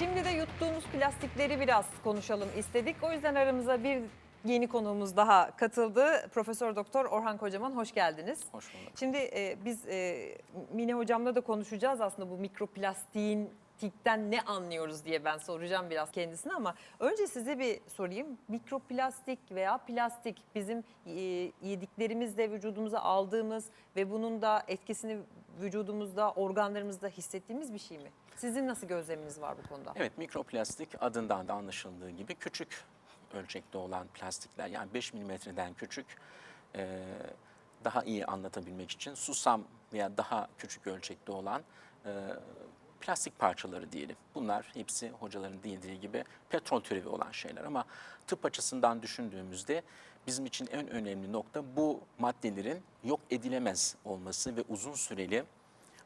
Şimdi de yuttuğumuz plastikleri biraz konuşalım istedik. O yüzden aramıza bir yeni konuğumuz daha katıldı. Profesör Doktor Orhan Kocaman hoş geldiniz. Hoş bulduk. Şimdi e, biz e, Mine hocamla da konuşacağız aslında bu mikroplastiğin tikten ne anlıyoruz diye ben soracağım biraz kendisine ama önce size bir sorayım. Mikroplastik veya plastik bizim e, yediklerimizde vücudumuza aldığımız ve bunun da etkisini vücudumuzda, organlarımızda hissettiğimiz bir şey mi? Sizin nasıl gözleminiz var bu konuda? Evet mikroplastik adından da anlaşıldığı gibi küçük ölçekte olan plastikler yani 5 milimetreden küçük e, daha iyi anlatabilmek için susam veya daha küçük ölçekte olan e, plastik parçaları diyelim. Bunlar hepsi hocaların dediği gibi petrol türevi olan şeyler ama tıp açısından düşündüğümüzde bizim için en önemli nokta bu maddelerin yok edilemez olması ve uzun süreli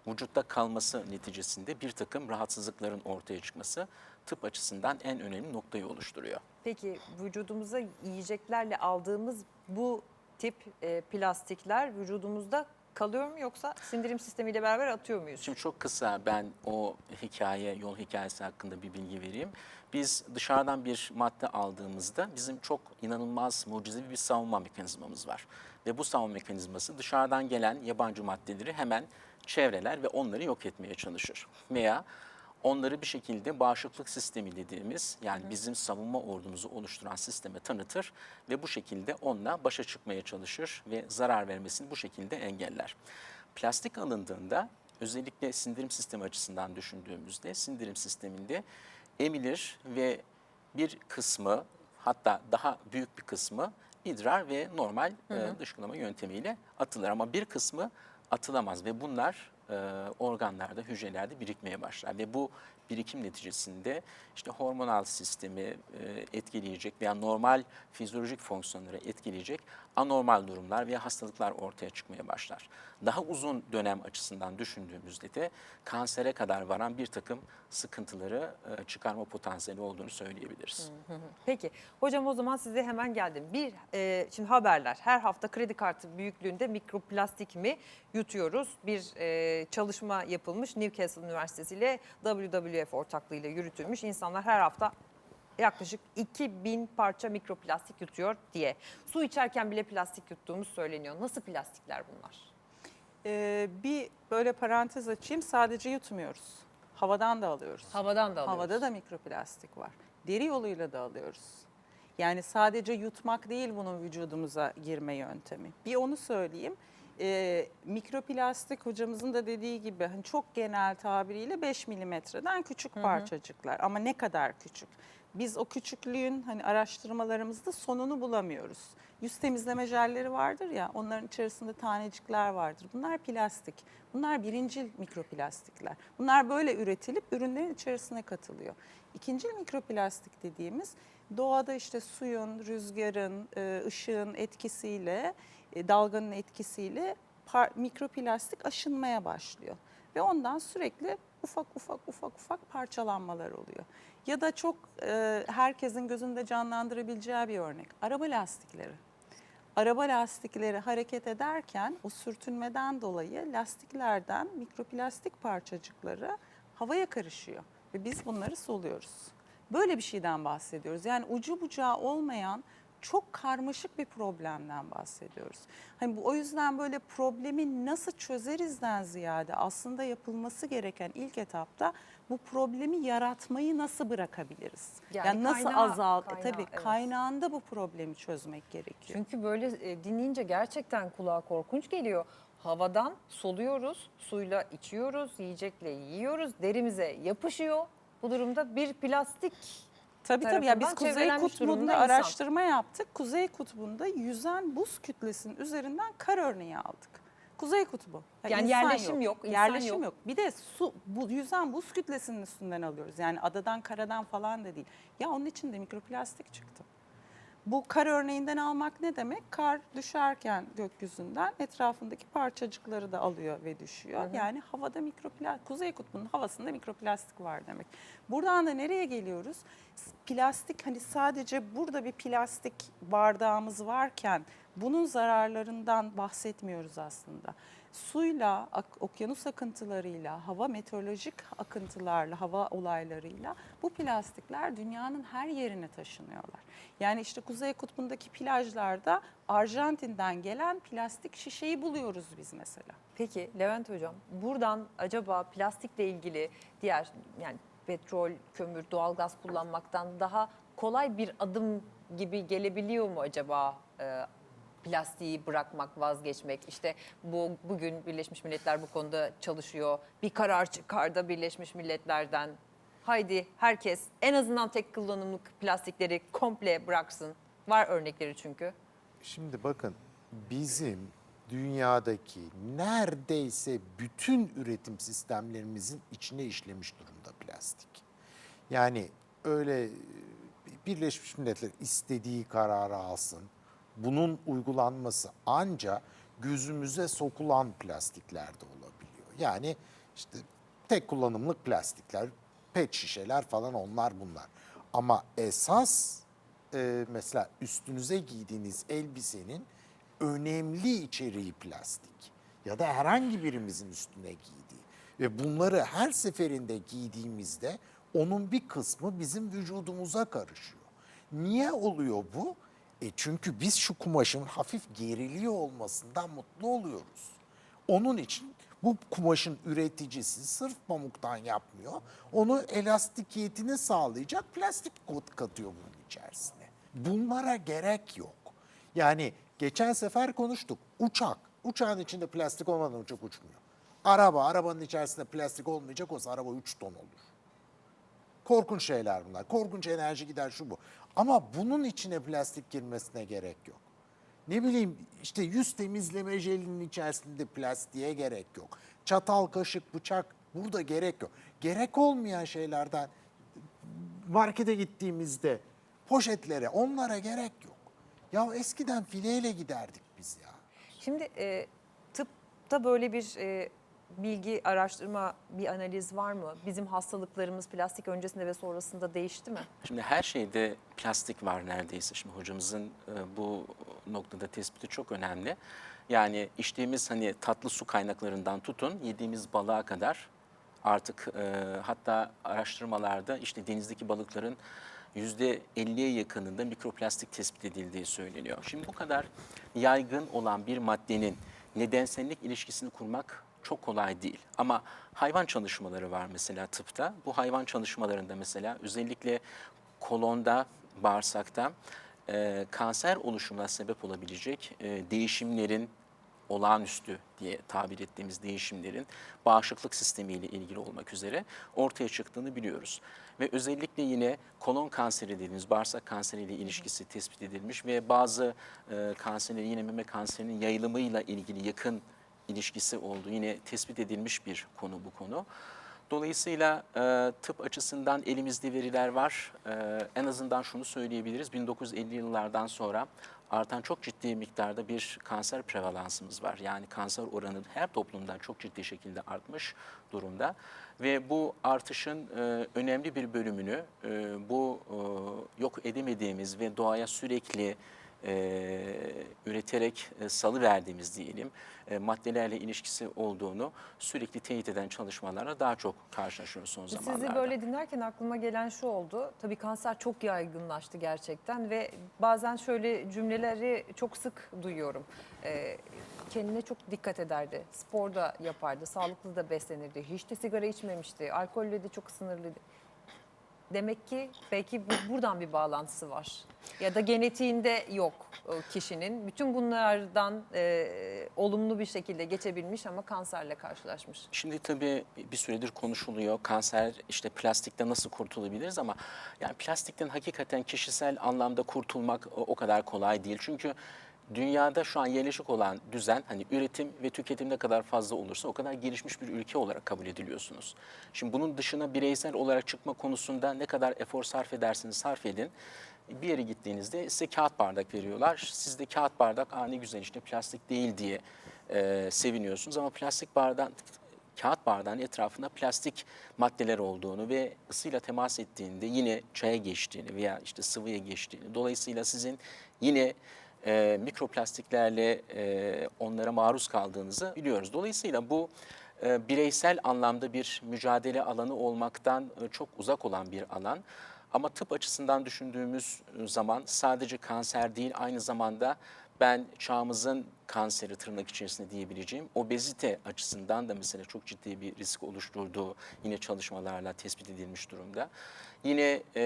vücutta kalması neticesinde bir takım rahatsızlıkların ortaya çıkması tıp açısından en önemli noktayı oluşturuyor. Peki vücudumuza yiyeceklerle aldığımız bu tip e, plastikler vücudumuzda kalıyor mu yoksa sindirim sistemiyle beraber atıyor muyuz? Şimdi çok kısa ben o hikaye, yol hikayesi hakkında bir bilgi vereyim. Biz dışarıdan bir madde aldığımızda bizim çok inanılmaz mucizevi bir savunma mekanizmamız var. Ve bu savunma mekanizması dışarıdan gelen yabancı maddeleri hemen çevreler ve onları yok etmeye çalışır. Veya onları bir şekilde bağışıklık sistemi dediğimiz yani bizim savunma ordumuzu oluşturan sisteme tanıtır ve bu şekilde onunla başa çıkmaya çalışır ve zarar vermesini bu şekilde engeller. Plastik alındığında özellikle sindirim sistemi açısından düşündüğümüzde sindirim sisteminde emilir ve bir kısmı hatta daha büyük bir kısmı idrar ve normal e, dışkılama yöntemiyle atılır. Ama bir kısmı atılamaz ve bunlar organlarda, hücrelerde birikmeye başlar ve bu birikim neticesinde işte hormonal sistemi e, etkileyecek veya normal fizyolojik fonksiyonları etkileyecek anormal durumlar veya hastalıklar ortaya çıkmaya başlar. Daha uzun dönem açısından düşündüğümüzde de kansere kadar varan bir takım sıkıntıları e, çıkarma potansiyeli olduğunu söyleyebiliriz. Peki hocam o zaman size hemen geldim. Bir e, şimdi haberler her hafta kredi kartı büyüklüğünde mikroplastik mi yutuyoruz? Bir e, çalışma yapılmış Newcastle Üniversitesi ile WWF ortaklığıyla yürütülmüş. İnsanlar her hafta yaklaşık 2000 parça mikroplastik yutuyor diye. Su içerken bile plastik yuttuğumuz söyleniyor. Nasıl plastikler bunlar? Ee, bir böyle parantez açayım sadece yutmuyoruz. Havadan da alıyoruz. Havadan da alıyoruz. Havada da mikroplastik var. Deri yoluyla da alıyoruz. Yani sadece yutmak değil bunun vücudumuza girme yöntemi. Bir onu söyleyeyim. Ee, mikroplastik hocamızın da dediği gibi hani çok genel tabiriyle 5 milimetreden küçük parçacıklar ama ne kadar küçük? Biz o küçüklüğün hani araştırmalarımızda sonunu bulamıyoruz. Yüz temizleme jelleri vardır ya onların içerisinde tanecikler vardır. Bunlar plastik. Bunlar birincil mikroplastikler. Bunlar böyle üretilip ürünlerin içerisine katılıyor. İkincil mikroplastik dediğimiz doğada işte suyun, rüzgarın, e, ışığın etkisiyle, e, dalganın etkisiyle mikroplastik aşınmaya başlıyor. Ve ondan sürekli ufak ufak ufak ufak parçalanmalar oluyor. Ya da çok e, herkesin gözünde canlandırabileceği bir örnek. Araba lastikleri. Araba lastikleri hareket ederken o sürtünmeden dolayı lastiklerden mikroplastik parçacıkları havaya karışıyor ve biz bunları soluyoruz. Böyle bir şeyden bahsediyoruz. Yani ucu bucağı olmayan çok karmaşık bir problemden bahsediyoruz. Hani bu o yüzden böyle problemi nasıl çözerizden ziyade aslında yapılması gereken ilk etapta bu problemi yaratmayı nasıl bırakabiliriz? Yani Yani, nasıl kaynağı- azalt? kaynağı, e, tabii evet. kaynağında bu problemi çözmek gerekiyor. Çünkü böyle e, dinleyince gerçekten kulağa korkunç geliyor. Havadan soluyoruz, suyla içiyoruz, yiyecekle yiyoruz, derimize yapışıyor. Bu durumda bir plastik Tabii tabii. Ya biz Kuzey çevrelenmiş durumda Kutbu'nda insan. araştırma yaptık. Kuzey Kutbu'nda yüzen buz kütlesinin üzerinden kar örneği aldık. Kuzey Kutbu. Yani insan yerleşim yok, insan yerleşim yok. yok. Bir de su bu yüzen buz kütlesinin üstünden alıyoruz. Yani adadan karadan falan da değil. Ya onun için de mikroplastik çıktı. Bu kar örneğinden almak ne demek? Kar düşerken gökyüzünden etrafındaki parçacıkları da alıyor ve düşüyor. Yani havada mikroplastik, Kuzey Kutbu'nun havasında mikroplastik var demek. Buradan da nereye geliyoruz? Plastik hani sadece burada bir plastik bardağımız varken bunun zararlarından bahsetmiyoruz aslında. suyla, okyanus akıntılarıyla, hava meteorolojik akıntılarla, hava olaylarıyla bu plastikler dünyanın her yerine taşınıyorlar. Yani işte Kuzey Kutbu'ndaki plajlarda Arjantin'den gelen plastik şişeyi buluyoruz biz mesela. Peki Levent Hocam buradan acaba plastikle ilgili diğer yani petrol, kömür, doğalgaz kullanmaktan daha kolay bir adım gibi gelebiliyor mu acaba e, plastiği bırakmak, vazgeçmek? İşte bu bugün Birleşmiş Milletler bu konuda çalışıyor. Bir karar çıkardı Birleşmiş Milletler'den. Haydi herkes en azından tek kullanımlık plastikleri komple bıraksın. Var örnekleri çünkü. Şimdi bakın bizim dünyadaki neredeyse bütün üretim sistemlerimizin içine işlemiş durumda plastik. Yani öyle Birleşmiş Milletler istediği kararı alsın. Bunun uygulanması anca gözümüze sokulan plastiklerde olabiliyor. Yani işte tek kullanımlık plastikler, pet şişeler falan onlar bunlar. Ama esas e, mesela üstünüze giydiğiniz elbisenin önemli içeriği plastik ya da herhangi birimizin üstüne giydiği ve bunları her seferinde giydiğimizde onun bir kısmı bizim vücudumuza karışıyor. Niye oluyor bu? E çünkü biz şu kumaşın hafif geriliyor olmasından mutlu oluyoruz. Onun için bu kumaşın üreticisi sırf pamuktan yapmıyor. Onu elastikiyetini sağlayacak plastik kot katıyor bunun içerisine. Bunlara gerek yok. Yani geçen sefer konuştuk. Uçak. Uçağın içinde plastik olmadan uçak uçmuyor. Araba. Arabanın içerisinde plastik olmayacak olsa araba 3 ton olur. Korkunç şeyler bunlar. Korkunç enerji gider şu bu. Ama bunun içine plastik girmesine gerek yok. Ne bileyim işte yüz temizleme jelinin içerisinde plastiğe gerek yok. Çatal, kaşık, bıçak burada gerek yok. Gerek olmayan şeylerden markete gittiğimizde poşetlere onlara gerek yok. Ya eskiden fileyle giderdik biz ya. Şimdi e, tıpta böyle bir e, bilgi, araştırma, bir analiz var mı? Bizim hastalıklarımız plastik öncesinde ve sonrasında değişti mi? Şimdi her şeyde plastik var neredeyse. Şimdi hocamızın e, bu noktada tespiti çok önemli. Yani içtiğimiz hani tatlı su kaynaklarından tutun yediğimiz balığa kadar artık e, hatta araştırmalarda işte denizdeki balıkların yüzde 50'ye yakınında mikroplastik tespit edildiği söyleniyor. Şimdi bu kadar yaygın olan bir maddenin nedensellik ilişkisini kurmak çok kolay değil. Ama hayvan çalışmaları var mesela tıpta. Bu hayvan çalışmalarında mesela özellikle kolonda, bağırsakta e, kanser oluşumuna sebep olabilecek e, değişimlerin olağanüstü diye tabir ettiğimiz değişimlerin bağışıklık sistemiyle ilgili olmak üzere ortaya çıktığını biliyoruz. Ve özellikle yine kolon kanseri dediğimiz bağırsak kanseriyle ilişkisi tespit edilmiş ve bazı e, kanserlerin yine meme kanserinin yayılımıyla ilgili yakın ilişkisi olduğu yine tespit edilmiş bir konu bu konu. Dolayısıyla e, tıp açısından elimizde veriler var. E, en azından şunu söyleyebiliriz. 1950 yıllardan sonra artan çok ciddi miktarda bir kanser prevalansımız var. Yani kanser oranı her toplumdan çok ciddi şekilde artmış durumda. Ve bu artışın e, önemli bir bölümünü e, bu e, yok edemediğimiz ve doğaya sürekli e, üreterek e, salı verdiğimiz diyelim e, maddelerle ilişkisi olduğunu sürekli teyit eden çalışmalarla daha çok karşılaşıyoruz son zamanlarda. Sizi böyle dinlerken aklıma gelen şu oldu. Tabii kanser çok yaygınlaştı gerçekten ve bazen şöyle cümleleri çok sık duyuyorum. Ee, kendine çok dikkat ederdi. Spor da yapardı, sağlıklı da beslenirdi. Hiç de sigara içmemişti. Alkolle de çok sınırlıydı. Demek ki belki bu- buradan bir bağlantısı var. Ya da genetiğinde yok o kişinin. Bütün bunlardan e, olumlu bir şekilde geçebilmiş ama kanserle karşılaşmış. Şimdi tabii bir süredir konuşuluyor. Kanser işte plastikten nasıl kurtulabiliriz ama yani plastikten hakikaten kişisel anlamda kurtulmak o, o kadar kolay değil. Çünkü dünyada şu an yerleşik olan düzen hani üretim ve tüketim ne kadar fazla olursa o kadar gelişmiş bir ülke olarak kabul ediliyorsunuz. Şimdi bunun dışına bireysel olarak çıkma konusunda ne kadar efor sarf edersiniz sarf edin. Bir yere gittiğinizde size kağıt bardak veriyorlar. Siz de kağıt bardak Aa, ne güzel işte plastik değil diye e, seviniyorsunuz ama plastik bardak kağıt bardağın etrafında plastik maddeler olduğunu ve ısıyla temas ettiğinde yine çaya geçtiğini veya işte sıvıya geçtiğini dolayısıyla sizin yine e, mikroplastiklerle e, onlara maruz kaldığınızı biliyoruz. Dolayısıyla bu e, bireysel anlamda bir mücadele alanı olmaktan e, çok uzak olan bir alan. Ama tıp açısından düşündüğümüz zaman sadece kanser değil aynı zamanda ben çağımızın kanseri tırnak içerisinde diyebileceğim obezite açısından da mesela çok ciddi bir risk oluşturduğu yine çalışmalarla tespit edilmiş durumda. Yine e,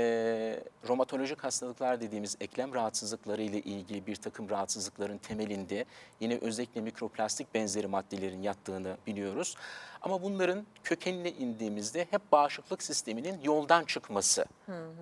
romatolojik hastalıklar dediğimiz eklem rahatsızlıkları ile ilgili bir takım rahatsızlıkların temelinde yine özellikle mikroplastik benzeri maddelerin yattığını biliyoruz. Ama bunların kökenine indiğimizde hep bağışıklık sisteminin yoldan çıkması.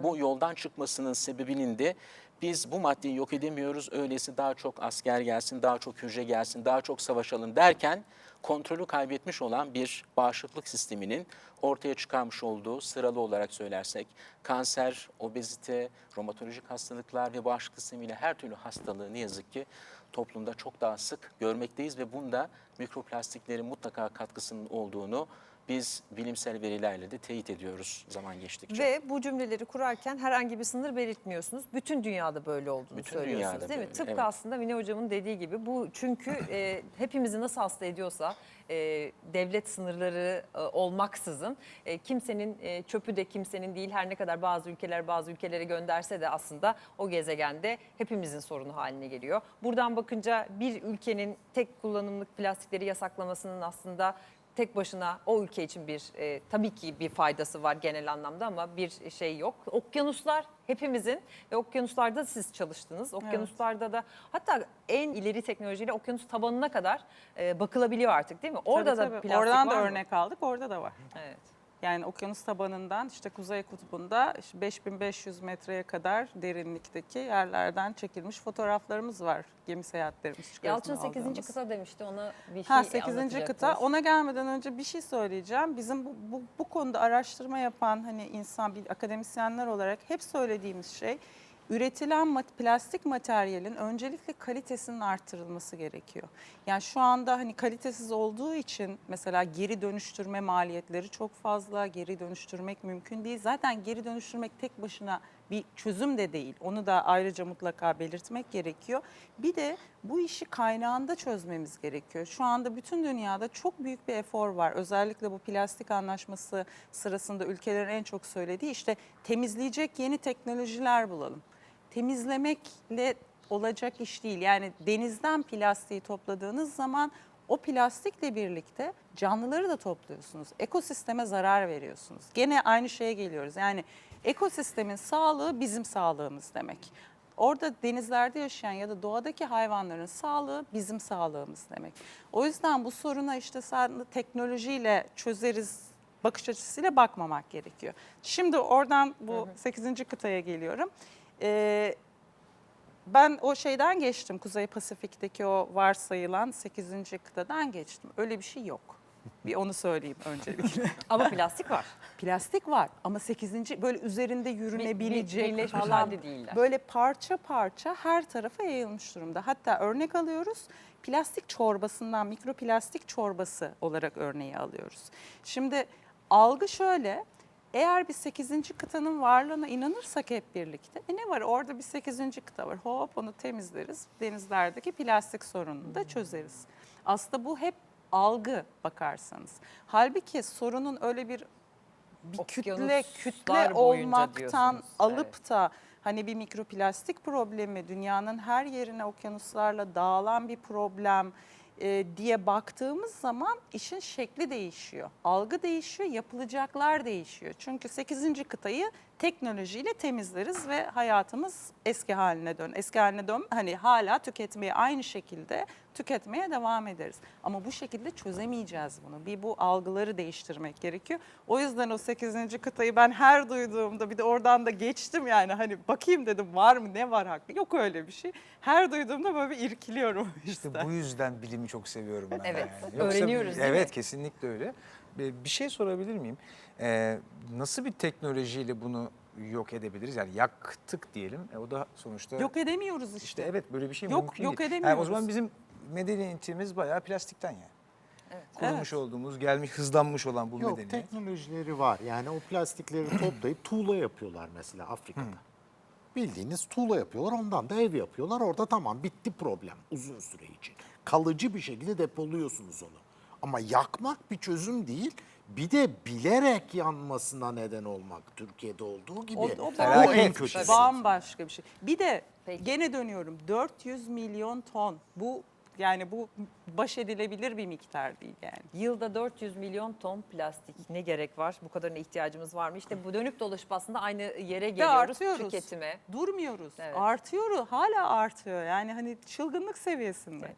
Bu yoldan çıkmasının sebebinin de biz bu maddeyi yok edemiyoruz. Öyleyse daha çok asker gelsin, daha çok hücre gelsin, daha çok savaşalım derken kontrolü kaybetmiş olan bir bağışıklık sisteminin ortaya çıkarmış olduğu sıralı olarak söylersek kanser, obezite, romatolojik hastalıklar ve bağışıklık sistemiyle her türlü hastalığı ne yazık ki toplumda çok daha sık görmekteyiz ve bunda mikroplastiklerin mutlaka katkısının olduğunu biz bilimsel verilerle de teyit ediyoruz zaman geçtikçe. Ve bu cümleleri kurarken herhangi bir sınır belirtmiyorsunuz. Bütün dünyada böyle olduğunu Bütün söylüyorsunuz dünyada değil mi? böyle, Tıpkı evet. aslında Mine Hocam'ın dediği gibi bu çünkü e, hepimizi nasıl hasta ediyorsa e, devlet sınırları e, olmaksızın e, kimsenin e, çöpü de kimsenin değil her ne kadar bazı ülkeler bazı ülkelere gönderse de aslında o gezegende hepimizin sorunu haline geliyor. Buradan bakınca bir ülkenin tek kullanımlık plastikleri yasaklamasının aslında tek başına o ülke için bir e, tabii ki bir faydası var genel anlamda ama bir şey yok. Okyanuslar hepimizin ve okyanuslarda siz çalıştınız. Okyanuslarda da hatta en ileri teknolojiyle okyanus tabanına kadar e, bakılabiliyor artık değil mi? Orada Tabii, da tabii. plastik Oradan da var mı? örnek aldık, orada da var. Evet. Yani okyanus tabanından işte kuzey kutbunda işte 5500 metreye kadar derinlikteki yerlerden çekilmiş fotoğraflarımız var. Gemi seyahatlerimiz çıkartma Yalçın 8. aldığımız. kıta demişti ona bir şey Ha 8. kıta. Ona gelmeden önce bir şey söyleyeceğim. Bizim bu, bu, bu konuda araştırma yapan hani insan, bir akademisyenler olarak hep söylediğimiz şey üretilen plastik materyalin öncelikle kalitesinin artırılması gerekiyor. Yani şu anda hani kalitesiz olduğu için mesela geri dönüştürme maliyetleri çok fazla. Geri dönüştürmek mümkün değil. Zaten geri dönüştürmek tek başına bir çözüm de değil. Onu da ayrıca mutlaka belirtmek gerekiyor. Bir de bu işi kaynağında çözmemiz gerekiyor. Şu anda bütün dünyada çok büyük bir efor var. Özellikle bu plastik anlaşması sırasında ülkelerin en çok söylediği işte temizleyecek yeni teknolojiler bulalım. Temizlemekle olacak iş değil. Yani denizden plastiği topladığınız zaman o plastikle birlikte canlıları da topluyorsunuz. Ekosisteme zarar veriyorsunuz. Gene aynı şeye geliyoruz. Yani ekosistemin sağlığı bizim sağlığımız demek. Orada denizlerde yaşayan ya da doğadaki hayvanların sağlığı bizim sağlığımız demek. O yüzden bu soruna işte sadece teknolojiyle çözeriz bakış açısıyla bakmamak gerekiyor. Şimdi oradan bu 8. kıtaya geliyorum. Ee, ben o şeyden geçtim. Kuzey Pasifik'teki o varsayılan 8. kıtadan geçtim. Öyle bir şey yok. Bir onu söyleyeyim öncelikle. Ama plastik var. Plastik var ama 8. böyle üzerinde yürünebilecek Bir- birleşmiş falan halde değiller. böyle parça parça her tarafa yayılmış durumda. Hatta örnek alıyoruz. Plastik çorbasından mikroplastik çorbası olarak örneği alıyoruz. Şimdi algı şöyle. Eğer bir 8. kıtanın varlığına inanırsak hep birlikte, e ne var orada bir 8. kıta var. Hop onu temizleriz. Denizlerdeki plastik sorununu da çözeriz. Aslında bu hep algı bakarsanız. Halbuki sorunun öyle bir bir kütle kütle olmaktan alıp Evet. da hani bir mikroplastik problemi dünyanın her yerine okyanuslarla dağılan bir problem e, diye baktığımız zaman işin şekli değişiyor. Algı değişiyor, yapılacaklar değişiyor. Çünkü 8. kıtayı teknolojiyle temizleriz ve hayatımız eski haline dön. Eski haline dön hani hala tüketmeye aynı şekilde tüketmeye devam ederiz. Ama bu şekilde çözemeyeceğiz bunu. Bir bu algıları değiştirmek gerekiyor. O yüzden o 8. kıtayı ben her duyduğumda bir de oradan da geçtim yani hani bakayım dedim var mı ne var haklı. Yok öyle bir şey. Her duyduğumda böyle bir irkiliyorum işte. İşte bu yüzden bilimi çok seviyorum ben. Evet, yani. öğreniyoruz değil mi? Evet kesinlikle öyle. Bir şey sorabilir miyim? Ee, nasıl bir teknolojiyle bunu yok edebiliriz? Yani yaktık diyelim. E, o da sonuçta Yok edemiyoruz işte. işte evet böyle bir şey Yok, mümkün yok değil. Yani edemiyoruz. o zaman bizim medeniyetimiz bayağı plastikten yani. Evet. Kurulmuş olduğumuz, gelmiş, hızlanmış olan bu Yok medeniyet. teknolojileri var. Yani o plastikleri toplayıp tuğla yapıyorlar mesela Afrika'da. Bildiğiniz tuğla yapıyorlar ondan da ev yapıyorlar. Orada tamam bitti problem uzun süre için. Kalıcı bir şekilde depoluyorsunuz onu. Ama yakmak bir çözüm değil. Bir de bilerek yanmasına neden olmak Türkiye'de olduğu gibi. O, o Felaket en şey. Bambaşka bir şey. Bir de Peki. gene dönüyorum 400 milyon ton. Bu yani bu baş edilebilir bir miktar değil yani. Yılda 400 milyon ton plastik. Ne gerek var? Bu kadarına ihtiyacımız var mı? İşte bu dönüp dolaşıp aslında aynı yere geliyoruz. artıyoruz. Tüketime. Durmuyoruz. Evet. Artıyor, hala artıyor. Yani hani çılgınlık seviyesinde. Evet.